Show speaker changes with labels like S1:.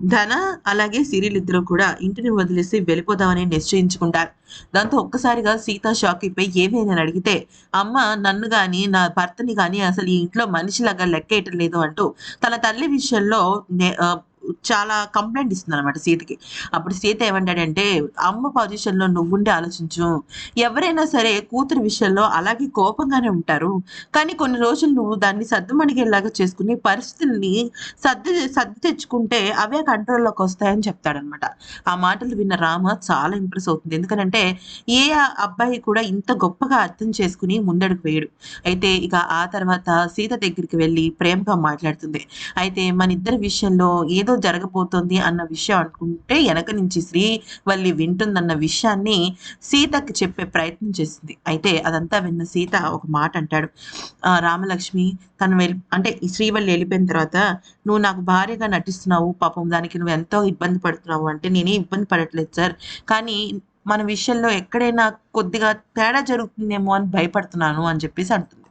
S1: ధన అలాగే సిరిల్ ఇద్దరు కూడా ఇంటిని వదిలేసి వెళ్ళిపోదామని నిశ్చయించుకుంటారు. దాంతో ఒక్కసారిగా సీత షాక్ అయిపోయి ఏమైందని అడిగితే అమ్మ నన్ను గాని నా భర్తని కానీ అసలు ఈ ఇంట్లో మనిషిలాగా లెక్కేయటం లేదు అంటూ తన తల్లి విషయంలో నే- చాలా కంప్లైంట్ ఇస్తుంది అనమాట సీతకి. అప్పుడు సీత ఏమంటాడంటే అమ్మ పొజిషన్లో నువ్వుండి ఆలోచించు. ఎవరైనా సరే కూతురు విషయంలో అలాగే కోపంగానే ఉంటారు. కానీ కొన్ని రోజులు నువ్వు దాన్ని సర్దుమణిగేలాగా చేసుకుని పరిస్థితుల్ని సర్ది సర్ది తెచ్చుకుంటే అవే కంట్రోల్లోకి వస్తాయని చెప్తాడనమాట ఆ మాటలు విన్న రామ చాలా ఇంప్రెస్ అవుతుంది. ఎందుకంటే ఏ అబ్బాయి కూడా ఇంత గొప్పగా అర్థం చేసుకుని ముందడుగు వేయడు. అయితే ఇక ఆ తర్వాత సీత దగ్గరికి వెళ్ళి ప్రేమగా మాట్లాడుతుంది. అయితే మన ఇద్దరి విషయంలో ఏదో జరగబోతోంది అన్న విషయం అనుకుంటే వెనక నుంచి శ్రీవల్లి వింటుందన్న విషయాన్ని సీతకి చెప్పే ప్రయత్నం చేసింది. అయితే అదంతా విన్న సీత ఒక మాట అంటాడు. రామలక్ష్మి తను వెళ్ళి అంటే ఈ శ్రీవల్లి వెళ్ళిపోయిన తర్వాత నువ్వు నాకు భార్యగా నటిస్తున్నావు పాపం దానికి నువ్వు ఎంతో ఇబ్బంది పడుతున్నావు అంటే నేనే ఇబ్బంది పడట్లేదు సార్. కానీ మన విషయంలో ఎక్కడైనా కొద్దిగా తేడా జరుగుతుందేమో అని భయపడుతున్నాను అని చెప్పేసి అంటుంది.